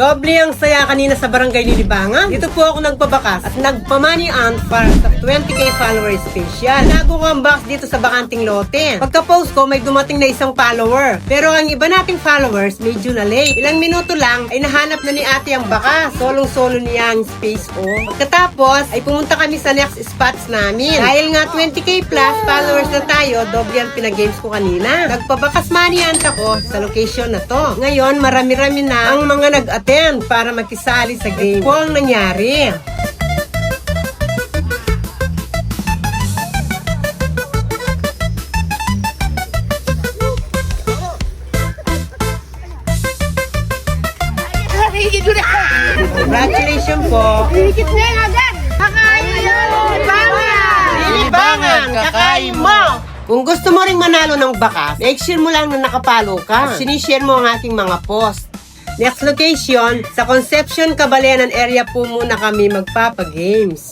Doble ang saya kanina sa barangay Lilibangan. Dito po ako nagpabakas at nagpa-money aunt para sa 20k follower special. Nago ko ang box dito sa bakanting lote. Pagka-post ko, may dumating na isang follower. Pero ang iba nating followers, medyo na late. Ilang minuto lang, ay nahanap na ni ate ang bakas. Solong-solo niya ang space o. Pagkatapos, ay pumunta kami sa next spots namin. Dahil nga 20k plus followers na tayo, doble ang pinag-games ko kanina. Nagpabakas money aunt ako sa location na to. Ngayon, marami-rami na ang mga nag-attend para makisali sa game. Ito ang nangyari. Congratulations po. Higit na yan agad! Kakain yun! Bangan! Libangan, kakain mo! Kung gusto mo ring manalo ng bakas, make sure mo lang na nakapalo ka. At sinishare mo ang aking mga post. Next location, sa Concepcion, Cabalenan area po muna kami magpapagames.